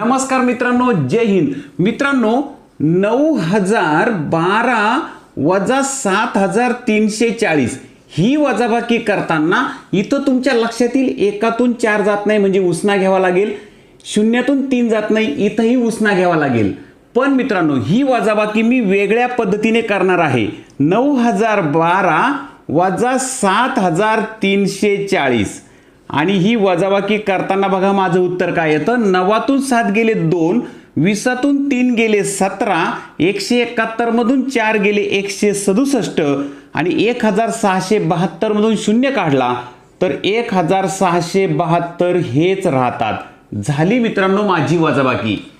नमस्कार मित्रांनो जय हिंद. मित्रांनो नऊ हजार बारा वजा सात हजार तीनशे चाळीस. ही वजाबाकी करताना इथं तुमच्या लक्षात येईल एकातून चार जात नाही म्हणजे उसना घ्यावा लागेल. शून्यातून तीन जात नाही इथंही उसना घ्यावा लागेल. पण मित्रांनो ही वजाबाकी मी वेगळ्या पद्धतीने करणार आहे. नऊ हजार बारा वजा सात हजार तीनशे चाळीस. आणि ही वजाबाकी करताना बघा माझं उत्तर काय येतं? नवातून सात गेले दोन वीसातून तीन गेले सतरा एकशे एकाहत्तरमधून चार गेले एकशे सदुसष्ट आणि एक हजार सहाशे बहात्तरमधून शून्य काढला. तर एक हजार सहाशे बहात्तर हेच राहतात. झाली मित्रांनो माझी वजाबाकी.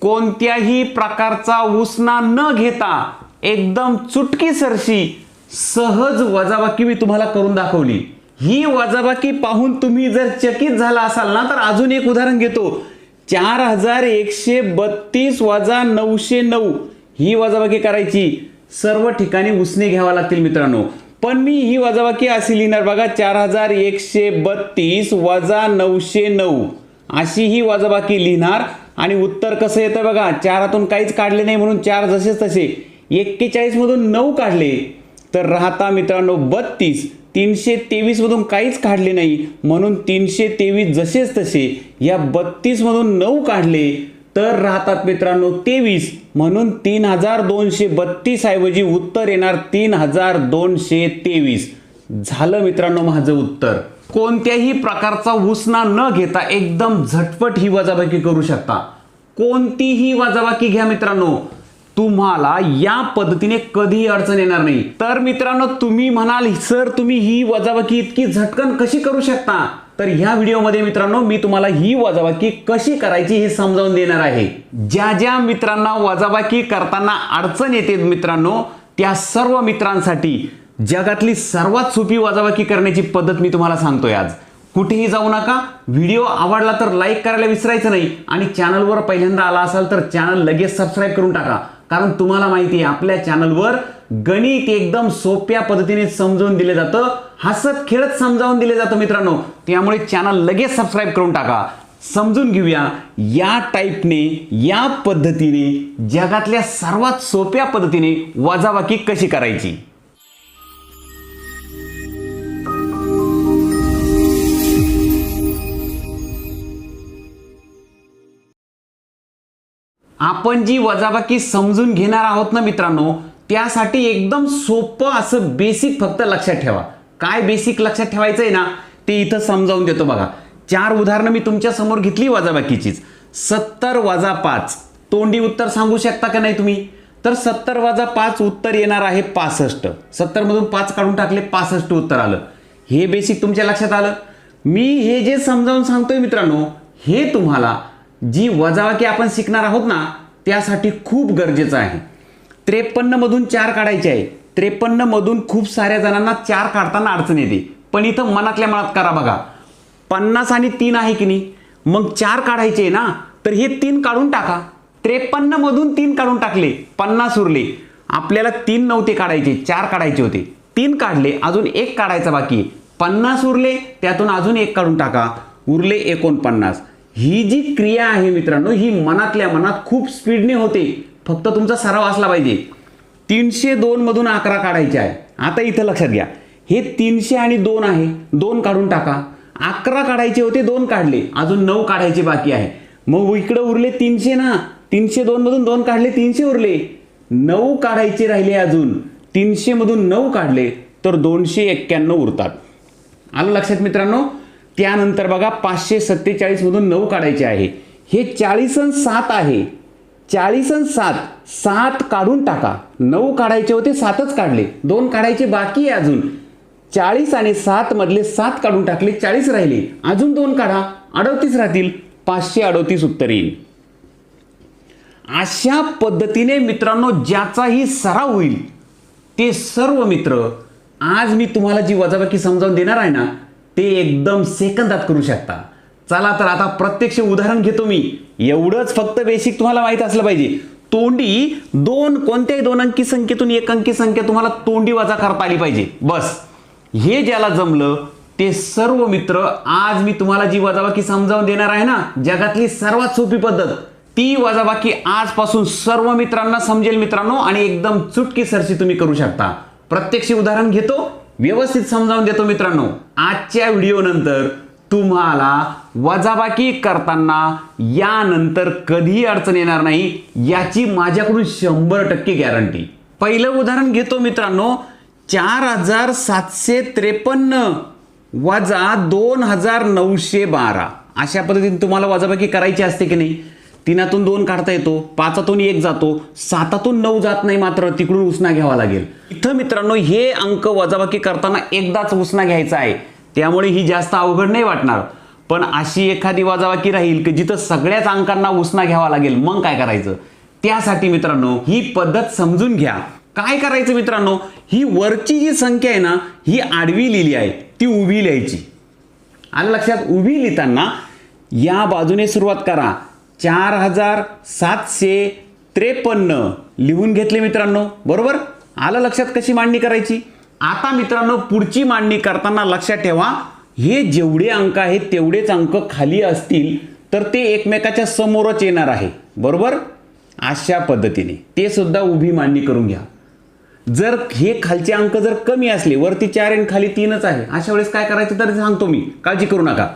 कोणत्याही प्रकारचा उसना न घेता एकदम चुटकीसरशी सहज वजाबाकी मी तुम्हाला करून दाखवली. ही वजाबाकी पाहून तुम्ही जर चकित झाला असाल ना तर अजून एक उदाहरण घेतो. चार हजार एकशे बत्तीस वजा नऊशे नऊ ही वजाबाकी करायची. सर्व ठिकाणी उसने घ्यावा लागतील मित्रांनो. पण मी ही वजाबाकी अशी लिहिणार बघा चार हजार एकशे बत्तीस वजा नऊशे नऊ. अशी ही वजाबाकी लिहिणार आणि उत्तर कसं येतं बघा चारातून काहीच काढले नाही म्हणून चार जसेच तसे. एक्केचाळीसमधून नऊ काढले. तर राहता मित्रांनो बत्तीस. तीनशे तेवीसमधून काहीच काढले नाही. म्हणून तीनशे तेवीस जसेच तसे या बत्तीसमधून नऊ काढले. तर राहतात मित्रांनो तेवीस. म्हणून तीन हजार दोनशे बत्तीस ऐवजी उत्तर येणार तीन हजार दोनशे तेवीस. झालं मित्रांनो माझं उत्तर. कोणत्याही प्रकारचा उसना न घेता एकदम झटपट ही वजाबाकी करू शकता. कोणतीही वजाबाकी घ्या मित्रांनो. तुम्हाला या पद्धतीने कधीही अडचण येणार नाही. तर मित्रांनो तुम्ही म्हणाल सर तुम्ही ही वजाबाकी इतकी झटकन कशी करू शकता? तर ह्या व्हिडिओमध्ये मित्रांनो मी तुम्हाला ही वजाबाकी कशी करायची हे समजावून देणार आहे. ज्या ज्या मित्रांना वजाबाकी करताना अडचण येते मित्रांनो त्या सर्व मित्रांसाठी जगातली सर्वात सोपी वजाबाकी करण्याची पद्धत मी तुम्हाला सांगतोय आज. कुठेही जाऊ नका. व्हिडिओ आवडला तर लाईक करायला विसरायचं नाही. आणि चॅनलवर पहिल्यांदा आला असाल तर चॅनल लगेच सबस्क्राईब करून टाका. कारण तुम्हाला माहिती आहे आपल्या चॅनलवर गणित एकदम सोप्या पद्धतीने समजावून दिले जातं हसत खेळत समजावून दिले जातं मित्रांनो. त्यामुळे चॅनल लगेच सबस्क्राईब करून टाका. समजून घेऊया या टाईपने या पद्धतीने जगातल्या सर्वात सोप्या पद्धतीने वजावाकी कशी करायची? आपण जी वजाबाकी समजून घेणार आहोत ना मित्रांनो त्यासाठी एकदम सोपं असं बेसिक फक्त लक्षात ठेवा. काय बेसिक लक्षात ठेवायचं आहे ना ते इथं समजावून देतो बघा. चार उदाहरणं मी तुमच्यासमोर घेतली वजाबाकीचीच. सत्तर वजा पाच. तोंडी उत्तर सांगू शकता का नाही तुम्ही? तर सत्तर वजा पाच उत्तर येणार आहे पासष्ट. सत्तर मधून पाच काढून टाकले पासष्ट उत्तर आलं. हे बेसिक तुमच्या लक्षात आलं? मी हे जे समजावून सांगतोय मित्रांनो हे तुम्हाला जी वजाबाकी आपण शिकणार आहोत ना त्यासाठी खूप गरजेचं आहे. त्रेपन्नमधून चार काढायचे आहे. त्रेपन्नमधून खूप साऱ्या जणांना चार काढताना अडचण येते. पण इथं मनातल्या मनात करा बघा. पन्नास आणि तीन आहे की नाही? मग चार काढायचे आहे ना तर हे तीन काढून टाका. त्रेपन्नमधून तीन काढून टाकले पन्नास उरले. आपल्याला तीन नव्हते काढायचे चार काढायचे होते. तीन काढले अजून एक काढायचा बाकी पन्नास उरले त्यातून अजून एक काढून टाका. उरले एकोणपन्नास. ही जी क्रिया आहे मित्रांनो ही मनातल्या मनात खूप स्पीडने होते. फक्त तुमचा सराव असला पाहिजे. तीनशे दोनमधून अकरा काढायचे आहे. आता इथं लक्षात घ्या. हे तीनशे आणि दोन आहे. दोन काढून टाका. अकरा काढायचे होते दोन काढले. अजून नऊ काढायचे बाकी आहे. मग इकडं उरले तीनशे ना. तीनशे दोनमधून दोन काढले तीनशे उरले. नऊ काढायचे राहिले अजून. तीनशेमधून नऊ काढले तर दोनशे एक्क्याण्णव उरतात. आलं लक्षात मित्रांनो? त्यानंतर बघा पाचशे सत्तेचाळीसमधून नऊ काढायचे आहे. हे चाळीस अन सात आहे. चाळीस अन सात सात काढून टाका. नऊ काढायचे होते सातच काढले. दोन काढायचे बाकी आहे अजून. चाळीस आणि सात मधले सात काढून टाकले चाळीस राहिले. अजून दोन काढा. अडतीस राहतील. पाचशे अडतीस उत्तर येईल. अशा पद्धतीने मित्रांनो ज्याचाही सराव होईल ते सर्व मित्र आज मी तुम्हाला जी वजाबाकी समजावून देणार आहे ना ते एकदम सेकंदात करू शकता. चला तर आता प्रत्यक्ष उदाहरण घेतो मी. एवढंच फक्त बेसिक तुम्हाला माहीत असलं पाहिजे. तोंडी दोन कोणत्याही दोन अंकी संख्येतून एक अंकी संख्या तुम्हाला तोंडी वजा करता आली पाहिजे. बस. हे ज्याला जमलं ते सर्व मित्र आज मी तुम्हाला जी वजाबाकी समजावून देणार आहे ना जगातली सर्वात सोपी पद्धत ती वजाबाकी आजपासून सर्व मित्रांना समजेल मित्रांनो आणि एकदम चुटकी सरशी तुम्ही करू शकता. प्रत्यक्ष उदाहरण घेतो. व्यवस्थित समजावून देतो मित्रांनो. आजच्या व्हिडिओ नंतर तुम्हाला वजाबाकी करताना यानंतर कधीही अडचण येणार नाही याची माझ्याकडून शंभर टक्के गॅरंटी पहिलं उदाहरण घेतो मित्रांनो चार हजार सातशे त्रेपन्न वजा दोन हजार नऊशे बारा. अशा पद्धतीने तुम्हाला वजाबाकी करायची असते की नाही? तीनातून दोन काढता येतो पाचातून एक जातो सातातून नऊ जात नाही मात्र तिकडून उसना घ्यावा लागेल. इथं मित्रांनो हे अंक वजाबाकी करताना एकदाच उसना घ्यायचा आहे. त्यामुळे ही जास्त अवघड नाही वाटणार. पण अशी एखादी वजाबाकी राहील की जिथं सगळ्याच अंकांना उसना घ्यावा लागेल मग काय करायचं? त्यासाठी मित्रांनो ही पद्धत समजून घ्या. काय करायचं मित्रांनो? ही वरची जी संख्या आहे ना ही आडवी लिहिली आहे. ती उभी लिहायची. आणि लक्षात? उभी लिहिताना या बाजूने सुरुवात करा. चार हजार सातशे त्रेपन्न. लिहून घेतले मित्रांनो. बरोबर? आलं लक्षात कशी मांडणी करायची? आता मित्रांनो पुढची मांडणी करताना लक्षात ठेवा. हे जेवढे अंक आहेत तेवढेच अंक खाली असतील तर ते एकमेकाच्या समोरच येणार आहे. बरोबर? अशा पद्धतीने. ते सुद्धा उभी मांडणी करून घ्या. जर हे खालचे अंक जर कमी असले वरती चार आणि खाली तीनच आहे अशा वेळेस काय करायचं तर सांगतो मी. काळजी करू नका.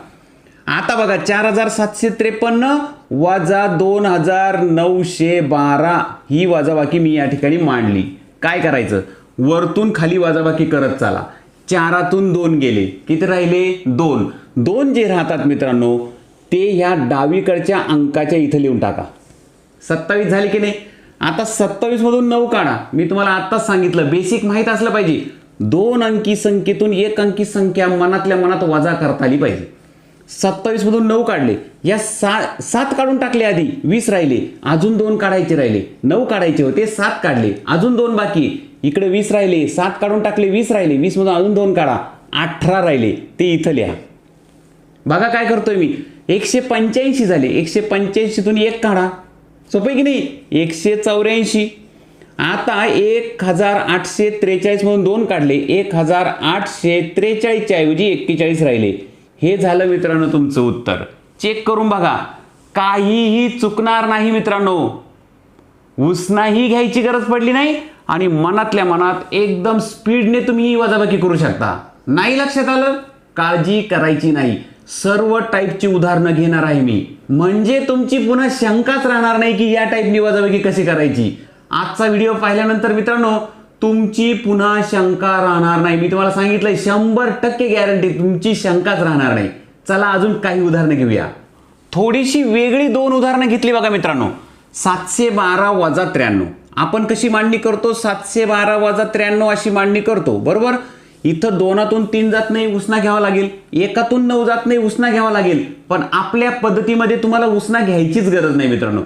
आता बघा चार हजार सातशे त्रेपन्न वजा दोन हजार नऊशे बारा ही वजाबाकी मी या ठिकाणी मांडली. काय करायचं? वरतून खाली वजाबाकी करत चाला. चारातून दोन गेले. किती राहिले? दोन. दोन जे राहतात मित्रांनो ते ह्या डावीकडच्या अंकाच्या इथं लिहून टाका. सत्तावीस झाले की नाही? आता सत्तावीस मधून नऊ काढा. मी तुम्हाला आत्ताच सांगितलं बेसिक माहीत असलं पाहिजे. दोन अंकी संख्येतून एक अंकी संख्या मनातल्या मनात वजा करता आली पाहिजे. सत्तावीसमधून नऊ काढले. या सा सात काढून टाकले आधी वीस राहिले अजून दोन काढायचे राहिले. नऊ काढायचे होते सात काढले. अजून दोन बाकी. इकडे वीस राहिले सात काढून टाकले वीस राहिले. वीसमधून अजून दोन काढा. अठरा राहिले. ते इथं लिहा. बघा काय करतोय मी. एकशे पंच्याऐंशी झाले. एकशे पंच्याऐंशीतून एक काढा. सोपं की नाही? एकशे चौऱ्याऐंशी. आता एक हजार आठशे त्रेचाळीसमधून दोन काढले. एक हजार आठशे त्रेचाळीसच्या ऐवजी एक्केचाळीस राहिले. हे झालं मित्रांनो तुमचं उत्तर. चेक करून बघा. काहीही चुकणार नाही मित्रांनो. उसनाही घ्यायची गरज पडली नाही आणि मनातल्या मनात एकदम स्पीडने तुम्ही ही वजाबाकी करू शकता. नाही लक्षात आलं? काळजी करायची नाही. सर्व टाईपची उदाहरणं घेणार आहे मी. म्हणजे तुमची पुन्हा शंकाच राहणार नाही की या टाईपनी वजाबाकी कशी करायची. आजचा व्हिडिओ पाहिल्यानंतर मित्रांनो तुमची पुन्हा शंका राहणार नाही. मी तुम्हाला सांगितलंय शंभर टक्के गॅरंटी तुमची शंकाच राहणार नाही. चला अजून काही उदाहरणं घेऊया. थोडीशी वेगळी दोन उदाहरणं घेतली बघा मित्रांनो. सातशे बारा वजा त्र्याण्णव. आपण कशी मांडणी करतो? सातशे बारा वजा त्र्याण्णव अशी मांडणी करतो. बरोबर? इथं दोनातून तीन जात नाही उसना घ्यावा लागेल. एकातून नऊ जात नाही उसना घ्यावा लागेल. पण आपल्या पद्धतीमध्ये तुम्हाला उसना घ्यायचीच गरज नाही मित्रांनो.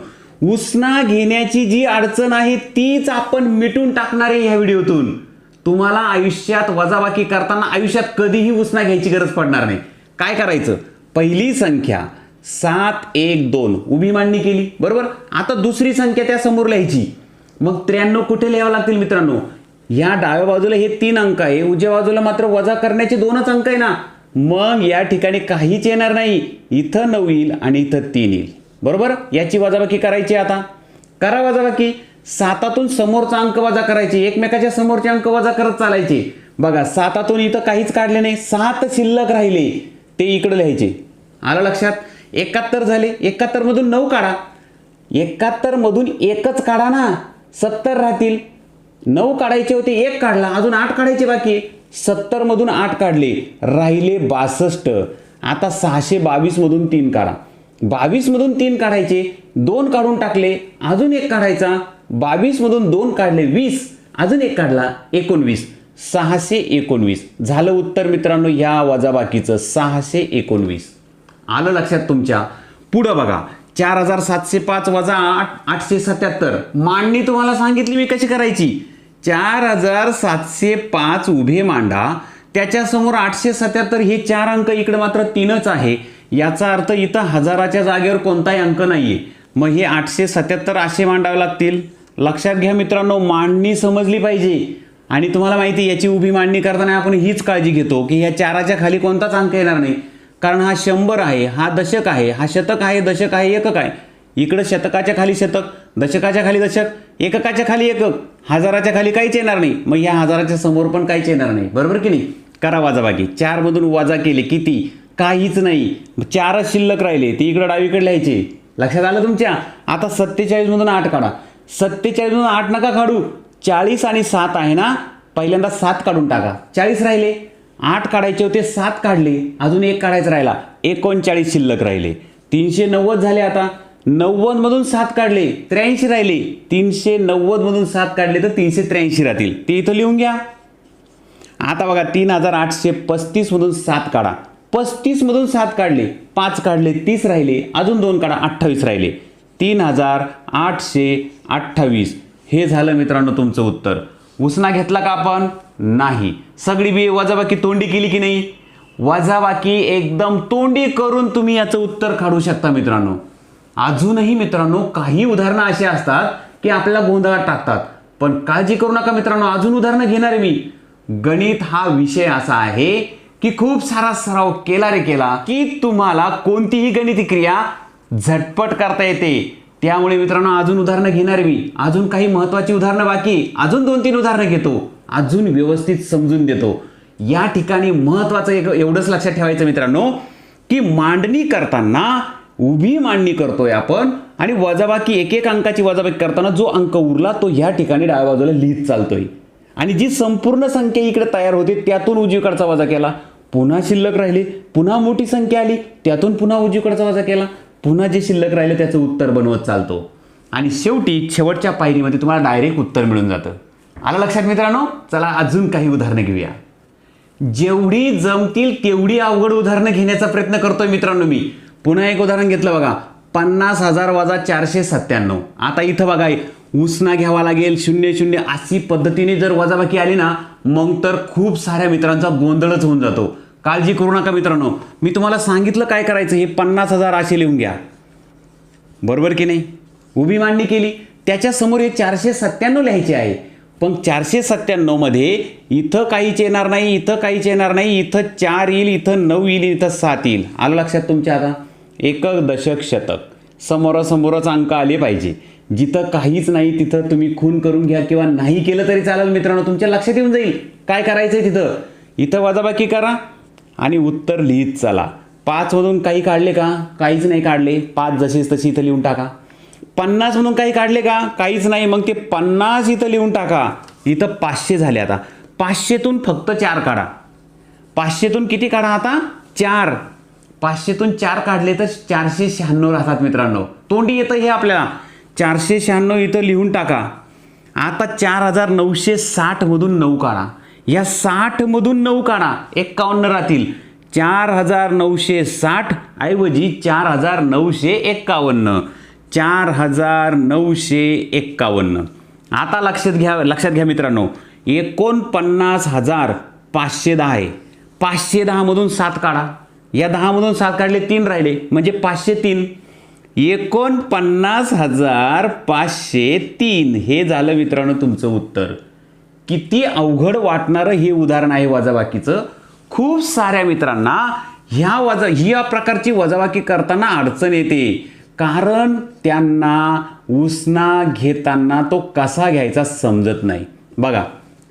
उसना घेण्याची जी अडचण आहे तीच आपण मिटून टाकणार आहे ह्या व्हिडिओतून. तुम्हाला आयुष्यात वजाबाकी करताना आयुष्यात कधीही उसना घ्यायची गरज पडणार नाही. काय करायचं? पहिली संख्या सात एक दोन. उभी मांडणी केली. बरोबर? आता दुसरी संख्या त्या समोर लिहायची. मग त्र्याण्णव कुठे लिहावं लागतील मित्रांनो? या डाव्या बाजूला हे तीन अंक आहे. उजव्या बाजूला मात्र वजा करण्याचे दोनच अंक आहे ना. मग या ठिकाणी काहीच येणार नाही. इथं नऊ येईल आणि इथं तीन येईल. बरोबर? याची वजाबाकी करायची आता. करा वजाबाकी. सातातून समोरचा अंक वजा करायची. एकमेकाच्या समोरचे अंक वजा करत चालायचे. बघा सातातून इथं काहीच काढले नाही. सात शिल्लक राहिले. ते इकडे लिहायचे. आलं लक्षात? एकाहत्तर झाले. एकाहत्तरमधून नऊ काढा. एकाहत्तरमधून एकच काढा ना. सत्तर राहतील. नऊ काढायचे होते एक काढला. अजून आठ काढायचे बाकी सत्तरमधून आठ काढले. राहिले बासष्ट. आता सहाशे बावीसमधून तीन काढा. बावीस मधून तीन काढायचे दोन काढून टाकले अजून एक काढायचा. बावीस मधून दोन काढले वीस. अजून एक काढला एकोणवीस. सहाशे एकोणवीस. झालं उत्तर मित्रांनो या वजाबाकीचं सहाशे एकोणवीस. आलं लक्षात तुमच्या? पुढं बघा. चार हजार सातशे पाच वजा आठ आठशे सत्याहत्तर. मांडणी तुम्हाला सांगितली मी कशी करायची? चार हजार सातशे पाच उभे मांडा. त्याच्यासमोर आठशे सत्याहत्तर हे चार अंक इकडे मात्र तीनच आहे. याचा अर्थ इथं हजाराच्या जागेवर कोणताही अंक नाही आहे मग हे आठशे सत्याहत्तर असे मांडावे लागतील? लक्षात घ्या मित्रांनो मांडणी समजली पाहिजे. आणि तुम्हाला माहिती आहे, याची उभी मांडणी करताना आपण हीच काळजी घेतो की ह्या चाराच्या खाली कोणताच अंक येणार नाही. कारण हा शंभर आहे हा दशक आहे हा शतक आहे दशक आहे एकक आहे. इकडं शतकाच्या खाली शतक दशकाच्या खाली दशक एककाच्या खाली एकक. हजाराच्या खाली काहीच येणार नाही. मग या हजाराच्या समोर पण काहीच येणार नाही. बरोबर की नाही? करा वाजाबाकी. चारमधून वजा केले किती? काहीच नाही. चारच शिल्लक राहिले ती इकडं डावीकडे लिहायचे. लक्षात आलं तुमच्या? आता सत्तेचाळीसमधून आठ काढा. सत्तेचाळीसमधून आठ नका काढू. चाळीस आणि सात आहे ना पहिल्यांदा सात काढून टाका. चाळीस राहिले. आठ काढायचे होते सात काढले. अजून एक काढायचं राहिला. एकोणचाळीस शिल्लक राहिले. तीनशे नव्वद झाले आता. नव्वदमधून सात काढले त्र्याऐंशी राहिले. तीनशे नव्वदमधून सात काढले तर तीनशे त्र्याऐंशी राहतील. ते इथं लिहून घ्या. आता बघा तीन हजार आठशे पस्तीसमधून सात काढा. पस्तीसमधून सात काढले पाच काढले तीस राहिले अजून दोन काढा अठ्ठावीस राहिले. तीन हजार आठशे अठ्ठावीस. हे झालं मित्रांनो तुमचं उत्तर. उसना घेतला का आपण? नाही. सगळी बी वजाबाकी तोंडी केली की नाही? वजाबाकी एकदम तोंडी करून तुम्ही याचं उत्तर काढू शकता मित्रांनो. अजूनही मित्रांनो काही उदाहरणं अशी असतात की आपल्याला गोंधळात टाकतात. पण काळजी करू नका मित्रांनो अजून उदाहरणं घेणार आहे मी. गणित हा विषय असा आहे की खूप सारा सराव केला रे केला की तुम्हाला कोणतीही गणिती क्रिया झटपट करता येते. त्यामुळे मित्रांनो अजून उदाहरणं घेणार मी. अजून काही महत्वाची उदाहरणं बाकी. अजून दोन तीन उदाहरणं घेतो. अजून व्यवस्थित समजून देतो. या ठिकाणी महत्वाचं एक एवढंच लक्षात ठेवायचं मित्रांनो की मांडणी करताना उभी मांडणी करतोय आपण आणि वजाबाकी एक एक अंकाची वजाबाकी करताना जो अंक उरला तो ह्या ठिकाणी डाव्या बाजूला लिहित चालतोय. आणि जी संपूर्ण संख्या इकडे तयार होते त्यातून उजवीकडचा वजा केला. पुन्हा शिल्लक राहिली पुन्हा मोठी संख्या आली त्यातून पुन्हा उजवीकडचा वजा केला. पुन्हा जे शिल्लक राहिलं त्याचं उत्तर बनवत चालतो. आणि शेवटी शेवटच्या पायरीमध्ये तुम्हाला डायरेक्ट उत्तर मिळून जातं. आलं लक्षात मित्रांनो? चला अजून काही उदाहरणं घेऊया. जेवढी जमतील तेवढी अवघड उदाहरणं घेण्याचा प्रयत्न करतोय मित्रांनो मी. पुन्हा एक उदाहरण घेतलं बघा. पन्नास हजार वजा चारशे सत्त्याण्णव. आता इथं बघा उसना घ्यावा लागेल शून्य शून्य अशी पद्धतीने जर वजाबाकी आली ना मग तर खूप साऱ्या मित्रांचा गोंधळच होऊन जातो. काळजी करू नका मित्रांनो. मी तुम्हाला सांगितलं काय करायचं हे पन्नास हजार असे लिहून घ्या. बरोबर की नाही? उभी मांडणी केली त्याच्यासमोर हे चारशे सत्त्याण्णव लिहायचे आहे. पण चारशे सत्त्याण्णवमध्ये इथं काहीच येणार नाही इथं काहीच येणार नाही इथं चार येईल इथं नऊ येईल इथं सात येईल. आलं लक्षात तुमच्या आता? एकक दशक शतक. समोरासमोरच अंक आले पाहिजे. जिथं काहीच नाही तिथं तुम्ही खून करून घ्या किंवा नाही केलं तरी चालेल मित्रांनो. तुमच्या लक्षात येऊन जाईल काय करायचं आहे तिथं. इथं वजाबाकी करा आणि उत्तर लिहित चला. पाचमधून काही काढले का? काहीच नाही काढले. पाच जशीच तशी इथं लिहून टाका. पन्नास म्हणून काही काढले का? काहीच नाही. मग ते पन्नास इथं लिहून टाका. इथं पाचशे झाले आता. पाचशेतून फक्त चार काढा. पाचशेतून किती काढा आता? चार. पाचशेतून चार काढले तर चारशे शहाण्णव राहतात मित्रांनो. तोंडी येतं हे आपल्याला. चारशे शहाण्णव इथं लिहून टाका. आता चार हजार नऊशे साठमधून नऊ काढा. या साठमधून नऊ काढा. एक्कावन्न राहतील. चार हजार नऊशे साठ ऐवजी चार हजार नऊशे एक्कावन्न. चार हजार नऊशे एक्कावन्न. आता लक्षात घ्या लक्षात घ्या मित्रांनो. एकोणपन्नास हजार पाचशे दहा आहे. पाचशे दहामधून सात काढा. या दहामधून सात काढले तीन राहिले. म्हणजे पाचशे तीन. एकोणपन्नास हजार पाचशे तीन. हे झालं मित्रांनो तुमचं उत्तर. किती अवघड वाटणारं हे उदाहरण आहे वजाबाकीचं. खूप साऱ्या मित्रांना ह्या वजा ह्या प्रकारची वजाबाकी करताना अडचण येते. कारण त्यांना उसना घेताना तो कसा घ्यायचा समजत नाही. बघा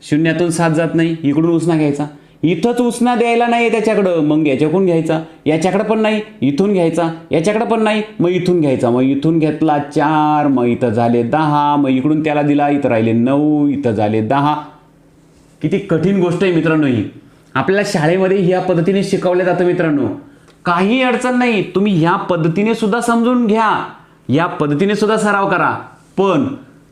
शून्यातून सात जात नाही इकडून उसना घ्यायचा. इथंच उसना द्यायला नाही त्याच्याकडं. मग याच्याकडून घ्यायचा? याच्याकडं पण नाही इथून घ्यायचा. याच्याकडं पण नाही मग इथून घ्यायचा. मग इथून घेतला चार मग इथं झाले दहा मग इकडून त्याला दिला इथं राहिले नऊ इथं झाले दहा. किती कठीण गोष्ट आहे मित्रांनो ही. आपल्याला शाळेमध्ये ह्या पद्धतीने शिकवलं जातं मित्रांनो. काही अडचण नाही. तुम्ही ह्या पद्धतीने सुद्धा समजून घ्या. या पद्धतीने सुद्धा सराव करा. पण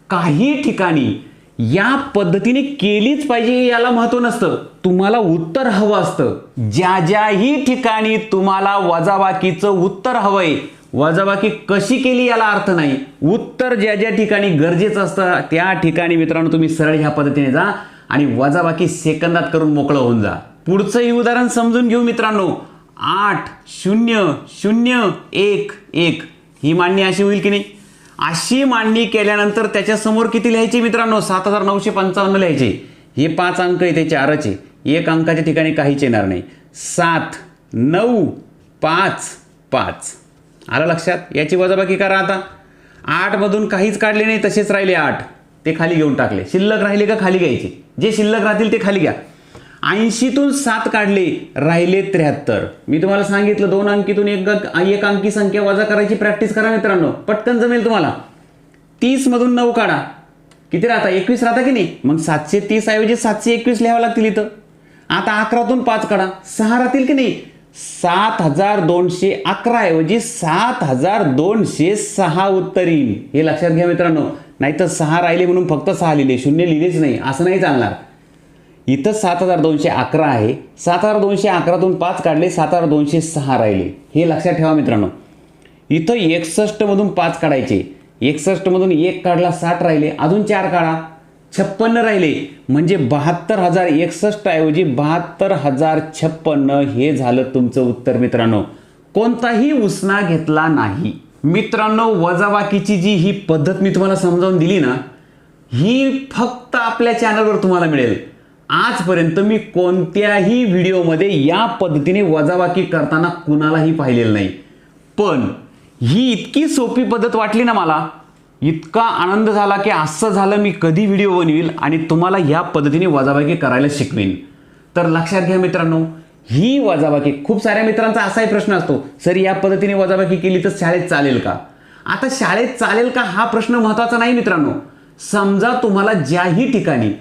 काही ठिकाणी या पद्धतीने केलीच पाहिजे याला महत्त्व नसतं. तुम्हाला उत्तर हवं असतं. ज्या ज्याही ठिकाणी तुम्हाला वजाबाकीचं उत्तर हवंय वजाबाकी कशी केली याला अर्थ नाही. उत्तर ज्या ज्या ठिकाणी गरजेचं असतं त्या ठिकाणी मित्रांनो तुम्ही सरळ ह्या पद्धतीने जा आणि वजाबाकी सेकंदात करून मोकळं होऊन जा. पुढचंही उदाहरण समजून घेऊ मित्रांनो. आठ शून्य शून्य एक एक. ही मांडणी अशी होईल की नाही? अशी मांडणी केल्यानंतर त्याच्यासमोर किती लिहायचे मित्रांनो? सात हजार नऊशे पंचावन्न लिहायचे. हे पाच अंक आहे चारचे एक अंकाच्या ठिकाणी काहीच येणार नाही. सात नऊ पाच पाच. आलं लक्षात? याची वजाबाकी करा आता. आठमधून काहीच काढले नाही तसेच राहिले आठ. ते खाली घेऊन टाकले. शिल्लक राहिले का खाली घ्यायचे? जे शिल्लक राहतील ते खाली घ्या. ऐंशीतून सात काढले राहिले त्र्याहत्तर. मी तुम्हाला सांगितलं दोन अंकीतून एक एक अंकी संख्या वजा करायची प्रॅक्टिस करा मित्रांनो. पटकन जमेल तुम्हाला. तीस मधून नऊ काढा. किती राहता? एकवीस राहता की नाही? मग सातशे तीस ऐवजी सातशे एकवीस लिहावं लागतील इथं. आता अकरातून पाच काढा. सहा राहतील की नाही? सात हजार दोनशे अकरा ऐवजी सात हजार दोनशे सहा उत्तर येईल. हे लक्षात घ्या मित्रांनो. नाहीतर सहा राहिले म्हणून फक्त सहा लिहिले. शून्य लिहिलेच नाही. असं नाही चालणार. इथं सात हजार दोनशे अकरा आहे. सात हजार दोनशे अकरातून पाच काढले सात हजार दोनशे सहा राहिले. हे लक्षात ठेवा मित्रांनो. इथं एकसष्टमधून पाच काढायचे. एकसष्टमधून एक काढला साठ राहिले. अजून चार काढा. छप्पन्न राहिले. म्हणजे बहात्तर हजार एकसष्ट ऐवजी बहात्तर हजार छप्पन्न हे झालं तुमचं उत्तर मित्रांनो. कोणताही उसना घेतला नाही. मित्रांनो वजाबाकीची जी ही पद्धत मी तुम्हाला समजावून दिली ना ही फक्त आपल्या चॅनलवर तुम्हाला मिळेल. आजपर्यंत मी कोणत्याही व्हिडिओमध्ये या पद्धतीने वजाबाकी करताना कुणालाही पाहिलेलं नाही. पण ही इतकी सोपी पद्धत वाटली ना मला इतका आनंद झाला की असं झालं मी कधी व्हिडिओ बनवील आणि तुम्हाला ह्या पद्धतीने वजाबाकी करायला शिकवेन. तर लक्षात घ्या मित्रांनो ही वजाबाकी खूप साऱ्या मित्रांचा असाही प्रश्न असतो सर या पद्धतीने वजाबाकी केली तर शाळेत चालेल का? आता शाळेत चालेल का हा प्रश्न महत्त्वाचा नाही मित्रांनो. समजा तुम्हाला ज्याही ठिकाणी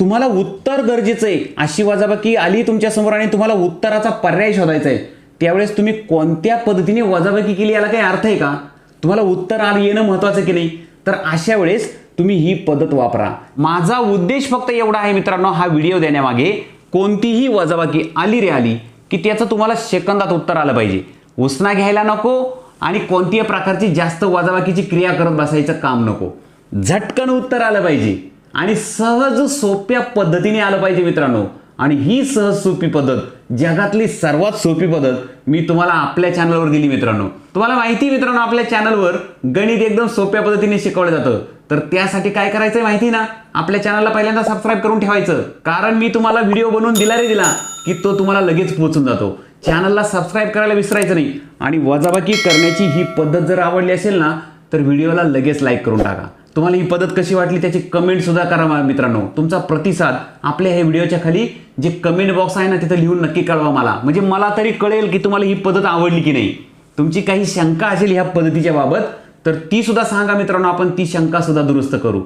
तुम्हाला उत्तर गरजेचं आहे. अशी वजाबाकी आली तुमच्यासमोर आणि तुम्हाला उत्तराचा पर्याय शोधायचा आहे त्यावेळेस तुम्ही कोणत्या पद्धतीने वजाबाकी केली याला काही अर्थ आहे का? तुम्हाला उत्तर आलं येणं महत्वाचं की नाही? तर अशा वेळेस तुम्ही ही पद्धत वापरा. माझा उद्देश फक्त एवढा आहे मित्रांनो हा व्हिडिओ देण्यामागे कोणतीही वजाबाकी आली रे आली की त्याचं तुम्हाला सेकंदात उत्तर आलं पाहिजे. उसना घ्यायला नको आणि कोणत्याही प्रकारची जास्त वजाबाकीची क्रिया करत बसायचं काम नको. झटकन उत्तर आलं पाहिजे. आणि सहज सोप्या पद्धतीने आलं पाहिजे मित्रांनो. आणि ही सहज सोपी पद्धत जगातली सर्वात सोपी पद्धत मी तुम्हाला आपल्या चॅनलवर दिली मित्रांनो. तुम्हाला माहिती आहे मित्रांनो आपल्या चॅनलवर गणित एकदम सोप्या पद्धतीने शिकवलं जातं. तर त्यासाठी काय करायचं माहिती ना? आपल्या चॅनलला पहिल्यांदा सबस्क्राईब करून ठेवायचं. कारण मी तुम्हाला व्हिडिओ बनवून दिला रे दिला की तो तुम्हाला लगेच पोहोचून जातो. चॅनलला सबस्क्राईब करायला विसरायचं नाही. आणि वजाबाकी करण्याची ही पद्धत जर आवडली असेल ना तर व्हिडिओला लगेच लाईक करून टाका. तुम्हाला ही पद्धत कशी वाटली त्याची कमेंट सुद्धा करा मित्रांनो. तुमचा प्रतिसाद आपल्या ह्या व्हिडिओच्या खाली जे कमेंट बॉक्स आहे ना तिथं लिहून नक्की कळवा मला. म्हणजे मला तरी कळेल की तुम्हाला ही पद्धत आवडली की नाही. तुमची काही शंका असेल ह्या पद्धतीच्या बाबत तर ती सुद्धा सांगा मित्रांनो आपण ती शंका सुद्धा दुरुस्त करू.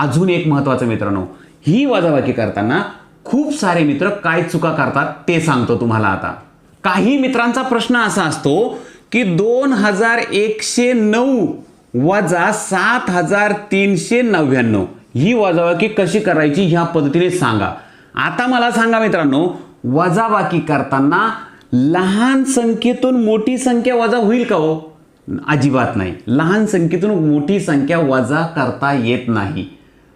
अजून एक महत्वाचं मित्रांनो ही वजाबाकी करताना खूप सारे मित्र काय चुका करतात ते सांगतो तुम्हाला आता. काही मित्रांचा प्रश्न असा असतो की दोन हजार एकशे नऊ वजा सात हजार तीनशे नव्याण्णव. ही वजाबाकी कशी करायची ह्या पद्धतीने सांगा. आता मला सांगा मित्रांनो वजाबाकी करताना लहान संख्येतून मोठी संख्या वजा होईल का हो? अजिबात नाही. लहान संख्येतून मोठी संख्या वजा करता येत नाही.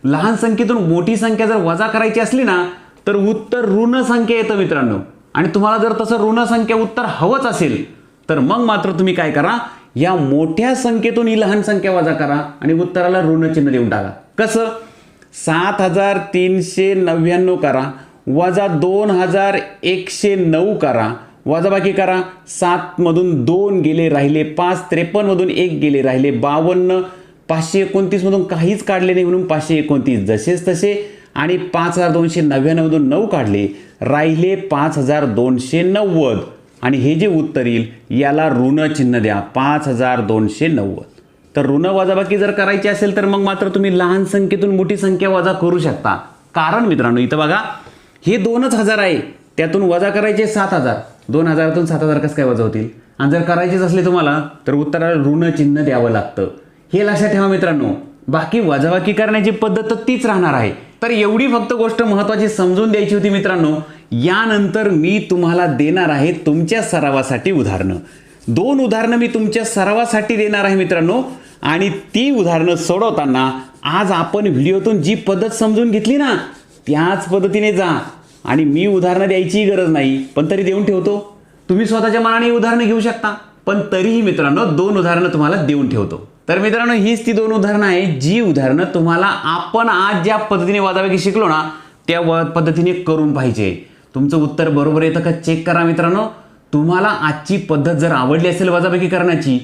लहान संख्येतून मोठी संख्या जर वजा करायची असली ना तर उत्तर ऋण संख्या येतं मित्रांनो. आणि तुम्हाला जर तसं ऋण संख्या उत्तर हवंच असेल तर मग मात्र तुम्ही काय करा या मोठ्या संख्येतून ही लहान संख्या वजा करा आणि उत्तराला ऋण चिन्ह देऊन टाका. कसं? सात हजार तीनशे नव्याण्णव करा वजा दोन हजार एकशे नऊ करा वजाबाकी करा. सातमधून दोन गेले राहिले पाच त्रेपन्नमधून एक गेले राहिले बावन्न पाचशे एकोणतीसमधून काहीच काढले नाही म्हणून पाचशे एकोणतीस जसेच तसे आणि पाच हजार दोनशे नव्याण्णवमधून नऊ काढले राहिले पाच हजार दोनशे नव्वद. आणि हे जे उत्तर येईल याला ऋण चिन्ह द्या. पाच हजार दोनशे नव्वद. तर ऋण वजाबाकी जर करायची असेल तर मग मात्र तुम्ही लहान संख्येतून मोठी संख्या वजा करू शकता. कारण मित्रांनो इथं बघा हे दोनच हजार आहे. त्यातून वजा करायचे सात हजार. दोन हजारातून सात हजार कसं काय वजा होतील? आणि जर करायचेच असले तुम्हाला तर उत्तराला ऋण चिन्ह द्यावं लागतं. हे लक्षात ठेवा मित्रांनो. बाकी वजाबाकी करण्याची पद्धत तर तीच राहणार आहे. तर एवढी फक्त गोष्ट महत्वाची समजून द्यायची होती मित्रांनो. यानंतर मी तुम्हाला देणार आहे तुमच्या सरावासाठी उदाहरणं. दोन उदाहरणं मी तुमच्या सरावासाठी देणार आहे मित्रांनो. आणि ती उदाहरणं सोडवताना आज आपण व्हिडिओतून जी पद्धत समजून घेतली ना त्याच पद्धतीने जा. आणि मी उदाहरणं द्यायचीही गरज नाही पण तरी देऊन ठेवतो. तुम्ही स्वतःच्या मनाने उदाहरणं घेऊ शकता. पण तरीही मित्रांनो दोन उदाहरणं तुम्हाला देऊन ठेवतो. तर मित्रांनो हीच ती दोन उदाहरणं आहे जी उदाहरणं तुम्हाला आपण आज ज्या पद्धतीने वादापैकी शिकलो ना त्या व पद्धतीने करून पाहिजे. तुमचं उत्तर बरोबर येतं का? चेक करा मित्रांनो. तुम्हाला आजची पद्धत जर आवडली असेल वाजापैकी करण्याची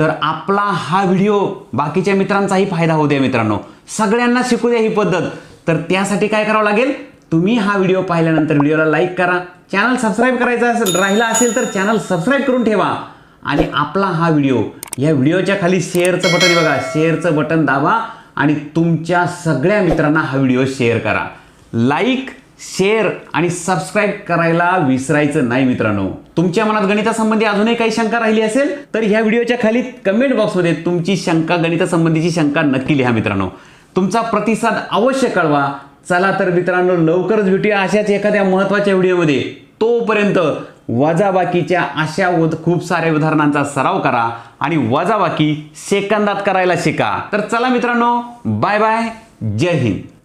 तर आपला हा व्हिडिओ बाकीच्या मित्रांचाही फायदा होऊ द्या मित्रांनो. सगळ्यांना शिकू द्या ही पद्धत. तर त्यासाठी काय करावं लागेल? तुम्ही हा व्हिडिओ पाहिल्यानंतर व्हिडिओला लाईक करा. चॅनल सबस्क्राईब करायचा असेल राहिला असेल तर चॅनल सबस्क्राईब करून ठेवा. आणि आपला हा व्हिडिओ. या व्हिडिओच्या खाली शेअरचं बटन बघा. शेअरचं बटन दाबा आणि तुमच्या सगळ्या मित्रांना हा व्हिडिओ शेअर करा. लाईक शेअर आणि सबस्क्राईब करायला विसरायचं नाही मित्रांनो. तुमच्या मनात गणितासंबंधी अजूनही काही शंका राहिली असेल तर ह्या व्हिडिओच्या खाली कमेंट बॉक्समध्ये तुमची शंका गणितासंबंधीची शंका नक्की लिहा मित्रांनो. तुमचा प्रतिसाद अवश्य कळवा. चला तर मित्रांनो लवकरच भेटूया अशाच एखाद्या महत्त्वाच्या व्हिडिओमध्ये. तोपर्यंत वजाबाकीच्या अशा उद खूप साऱ्या उदाहरणांचा सराव करा आणि वजाबाकी सेकंदात करायला शिका. तर चला मित्रांनो बाय बाय जय हिंद.